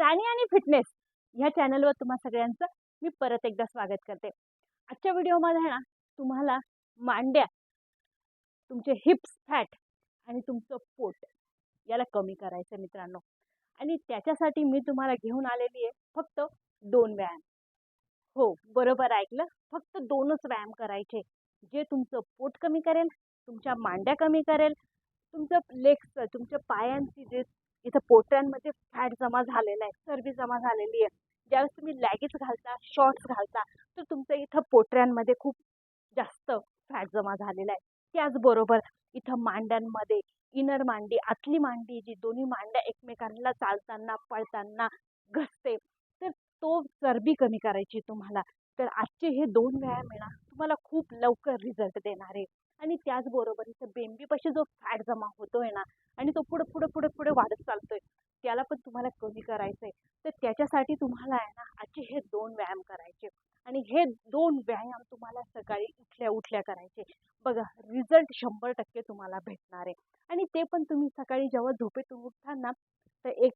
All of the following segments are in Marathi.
प्राणी आणि फिटनेस ह्या चॅनलवर तुम्हा सगळ्यांचं मी परत एकदा स्वागत करते. आजच्या व्हिडिओमध्ये ना तुम्हाला मांड्या तुमचे हिप्स फॅट आणि तुमचं पोट याला कमी करायचं मित्रांनो. आणि त्याच्यासाठी मी तुम्हाला घेऊन आलेली आहे फक्त दोन व्यायाम. हो बरोबर ऐकलं? फक्त दोनच व्यायाम करायचे. जे तुमचं पोट कमी करेल तुमच्या मांड्या कमी करेल तुमचं लेग्सचं तुमच्या पायांची जे इथं पोटऱ्यांमध्ये फॅट जमा झालेला आहे चरबी जमा झालेली आहे. ज्यावेळेस तुम्ही लॅगिस घालता शॉर्ट्स घालता तर तुमचं इथं पोटऱ्यांमध्ये खूप जास्त फॅट जमा झालेला आहे. त्याचबरोबर इथं मांड्यांमध्ये इनर मांडी आतली मांडी जी दोन्ही मांड्या एकमेकांना चालताना पळताना घसते तर तो चरबी कमी करायची तुम्हाला. तर आजचे हे दोन व्यायाम आहे ना तुम्हाला खूप लवकर रिझल्ट देणार आहे. आणि त्याचबरोबर इथं बेंबीपाशी जो फॅट जमा होतोय ना आणि तो पुढे पुढे पुढे पुढे वाढत चालतोय त्याला पण तुम्हाला कमी करायचं आहे तर त्याच्यासाठी तुम्हाला आहे ना आजचे हे दोन व्यायाम करायचे. आणि हे दोन व्यायाम तुम्हाला सकाळी उठल्या उठल्या करायचे. बघा रिझल्ट शंभर टक्के तुम्हाला भेटणार आहे. आणि ते पण तुम्ही सकाळी जेव्हा झोपेतून उठताना तर एक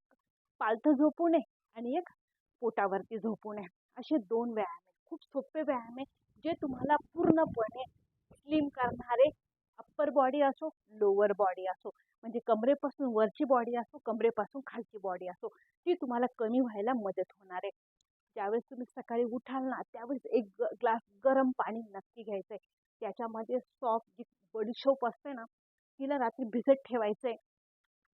पालथं झोपू नये आणि एक पोटावरती झोपू नये असे दोन व्यायाम आहे खूप सोपे व्यायाम आहे जे तुम्हाला पूर्णपणे स्लिम करणारे अप्पर बॉडी असो लोअर बॉडी असो. म्हणजे कमरेपासून वरची बॉडी असो कमरेपासून खालची बॉडी असो ती तुम्हाला कमी व्हायला मदत होणार आहे. ज्यावेळेस तुम्ही सकाळी उठाल ना त्यावेळेस एक ग ग्लास गरम पाणी नक्की घ्यायचं आहे त्याच्यामध्ये सॉफ्ट जी बडीशोप असते ना तिला रात्री भिजत ठेवायचं आहे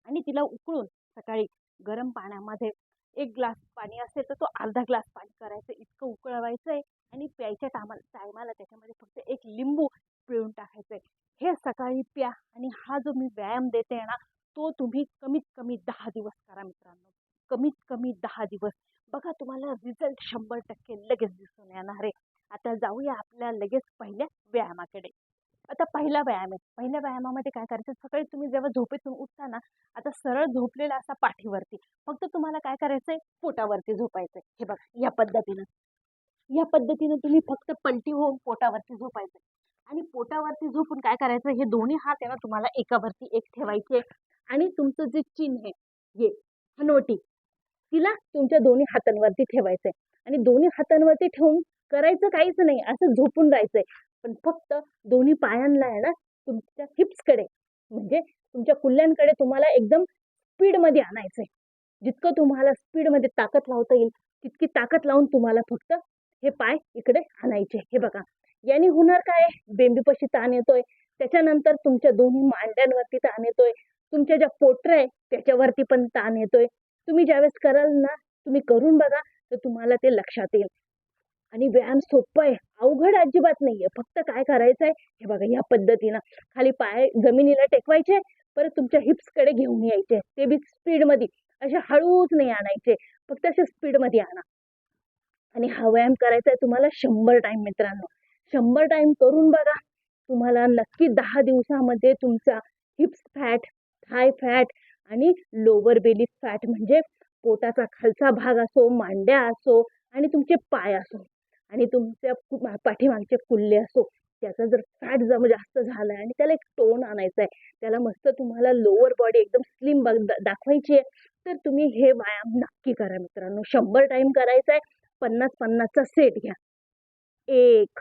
आणि तिला उकळून सकाळी गरम पाण्यामध्ये एक ग्लास पाणी असेल तर तो अर्धा ग्लास पाणी करायचं. इतकं उकळवायचं आहे आणि प्यायच्या टामा टायमाला त्याच्यामध्ये फक्त एक लिंबू पिळून टाकायचं आहे हे सकाळी प्या आणि हा जो मी व्यायाम देते ना तो तुम्ही कमीत कमी दहा दिवस करा मित्रांनो. कमीत कमी दहा दिवस. बघा तुम्हाला रिझल्ट शंभर टक्के लगेच दिसून येणार आहे. आता जाऊया आपल्या लगेच पहिल्या व्यायामाकडे. आता पहिला व्यायाम आहे. पहिल्या व्यायामामध्ये काय करायचं? सकाळी तुम्ही जेव्हा झोपेतून उठता ना आता सरळ झोपलेला असा पाठीवरती फक्त तुम्हाला काय करायचंय? पोटावरती झोपायचंय. हे बघा या पद्धतीनं. या पद्धतीनं तुम्ही फक्त पलटी होऊन पोटावरती झोपायचंय. आणि पोटावरती झोपून काय करायचं? हे दोन्ही हात आहे ना तुम्हाला एकावरती एक ठेवायचे आणि तुमचं जे चिन्ह आहे ये हनवटी तिला तुमच्या दोन्ही हातांवरती ठेवायचंय. आणि दोन्ही हातांवरती ठेवून करायचं काहीच नाही असं झोपून राहायचंय पण फक्त दोन्ही पायांना आहे ना तुमच्या हिप्सकडे म्हणजे तुमच्या कुल्ल्यांकडे तुम्हाला एकदम स्पीडमध्ये आणायचंय. जितकं तुम्हाला स्पीडमध्ये ताकद लावता येईल तितकी ताकद लावून तुम्हाला फक्त हे पाय इकडे आणायचे हे बघा याने होणार काय? बेंबीपाशी ताण येतोय. त्याच्यानंतर तुमच्या दोन्ही मांड्यांवरती ताण येतोय. तुमच्या ज्या पोटर आहे त्याच्यावरती पण ताण येतोय. तुम्ही ज्यावेळेस कराल ना तुम्ही करून बघा तर तुम्हाला ते लक्षात येईल. आणि व्यायाम सोपं आहे. अवघड अजिबात नाहीये. फक्त काय करायचं आहे हे बघा या पद्धतीनं. खाली पाय जमिनीला टेकवायचे परत तुमच्या हिप्सकडे घेऊन यायचे. ते बी स्पीडमध्ये. असे हळूच नाही आणायचे. फक्त असे स्पीडमध्ये आणा. आणि हा व्यायाम करायचा आहे तुम्हाला शंभर टाइम मित्रांनो. शंभर टाईम करून बघा. तुम्हाला नक्की दहा दिवसामध्ये तुमचा हिप्स फॅट थाय फॅट आणि लोअर बेली फॅट म्हणजे पोटाचा खालचा भाग असो मांड्या असो आणि तुमचे पाय असो आणि तुमच्या पाठीमागचे कुल्ले असो त्याचा जर फॅट जम जास्त झाला आहे आणि त्याला एक टोन आणायचा आहे त्याला मस्त तुम्हाला लोअर बॉडी एकदम स्लिम बघ दाखवायची आहे तर तुम्ही हे व्यायाम नक्की करा मित्रांनो. शंभर टाईम करायचा आहे पन्नास पन्नासचा सेट घ्या. एक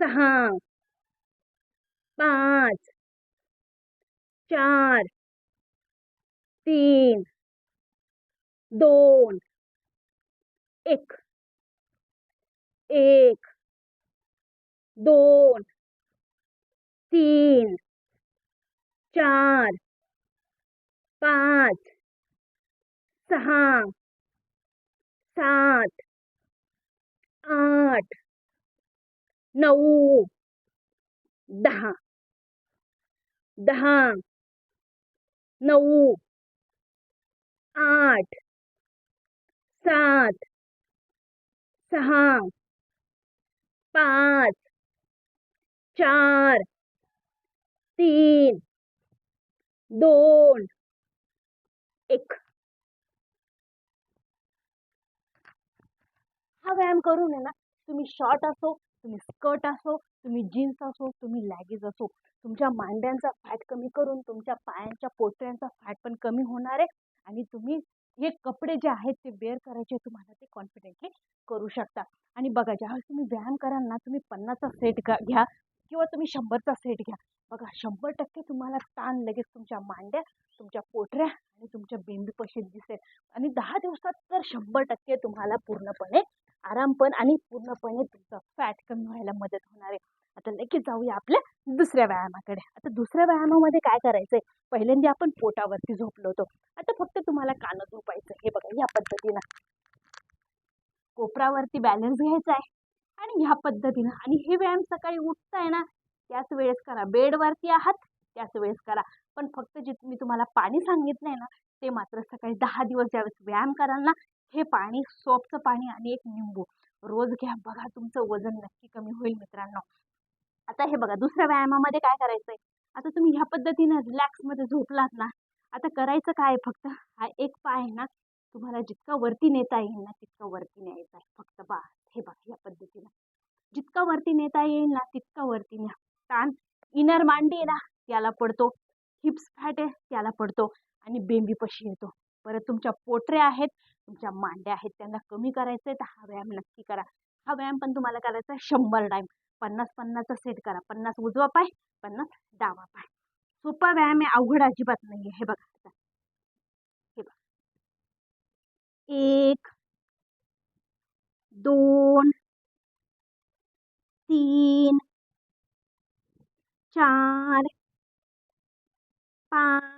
सहा पाच चार तीन दोन एक एक दोन तीन चार पाच सहा सात आठ नऊ, दहा. दहा. आठ. सात. सहा. पाच. चार. तीन. दोन. एक. हा व्यायाम आहे ना, तुम्ही शॉर्ट असो तुम्ही स्कर्ट असो तुम्ही जीन्स असो तुम्ही लॅगीज असो तुमच्या मांड्यांचा फॅट कमी करून तुमच्या पायांच्या पोटऱ्यांचा फॅट पण कमी होणार आहे आणि तुम्ही हे कपडे जे आहेत ते वेअर करायचे तुम्हाला ते कॉन्फिडेंटली करू शकता. आणि बघा ज्यावेळेस तुम्ही व्यायाम कराल ना तुम्ही पन्नासचा सेट घ्या किंवा तुम्ही शंभरचा सेट घ्या. बघा शंभर टक्के तुम्हाला ताण लगेच तुमच्या मांड्या तुमच्या पोटऱ्या आणि तुमच्या बेंबीपाशी दिसेल. आणि दहा दिवसात तर शंभर टक्के तुम्हाला पूर्णपणे आराम पण आणि पूर्णपणे तुमचा फॅट कमी व्हायला मदत होणार आहे. आता लगेच जाऊया आपल्या दुसऱ्या व्यायामाकडे. आता दुसऱ्या व्यायामामध्ये काय करायचंय? पहिल्यांदा आपण पोटावरती झोपलो होतो. आता फक्त तुम्हाला कानं झोपायचं हे बघा या पद्धतीनं. कोपरावरती बॅलन्स घ्यायचा आहे आणि ह्या पद्धतीनं. आणि हे व्यायाम सकाळी उठताय ना त्याच वेळेस करा. बेडवरती आहात त्याच वेळेस करा. पण फक्त जे मी तुम्हाला पाणी सांगितलंय ना ते मात्र सकाळी दहा दिवस ज्यावेळेस व्यायाम कराल ना हे पाणी सोपचं पाणी आणि एक निंबू. रोज घ्या. बघा तुमचं वजन नक्की कमी होईल मित्रांनो. आता हे बघा दुसऱ्या व्यायामामध्ये काय करायचंय? आता तुम्ही ह्या पद्धतीनं रिलॅक्समध्ये झोपलात ना आता करायचं काय फक्त? हा एक पाय आहे ना तुम्हाला जितका वरती नेता येईल ना तितका वरती न्यायचा आहे. फक्त बा हे बघा या पद्धतीनं. जितका वरती नेता येईल ना तितका वरती न्या. ताण इनर मांडी आहे ना त्याला पडतो. हिप्स फॅट आहे त्याला पडतो. आणि बेंबीपशी येतो. परत तुमच्या पोटऱ्या आहेत तुमच्या मांड्या आहेत त्यांना कमी करायचं आहे तर हा व्यायाम नक्की करा. हा व्यायाम पण तुम्हाला करायचा आहे शंभर टाईम पन्नास पन्नासचा सेट करा. पन्नास उजवा पाय पन्नास डावा पाय. सोपा व्यायाम आहे अवघड अजिबात नाही आहे हे बघा आता. हे बघा. एक दोन तीन चार पाच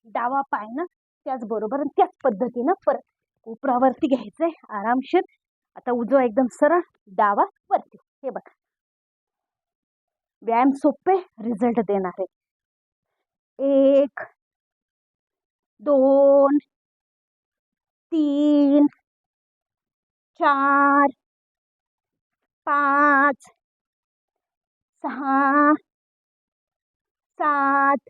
डावा पाय ना त्याचबरोबर त्याच पद्धतीनं परत कोपरावरती घ्यायचंय. आरामशीर. आता उजवा एकदम सरळ डावा वरती. हे बघा. व्यायाम सोपे रिझल्ट देणार. आहे एक दोन तीन चार पाच सहा सात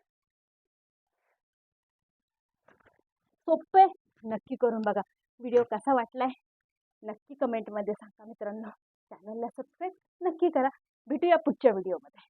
सोपे नक्की करून बघा. व्हिडिओ कसा वाटला आहे नक्की कमेंटमध्ये सांगा मित्रांनो. चॅनलला सबस्क्राईब नक्की करा. भेटूया पुढच्या व्हिडिओमध्ये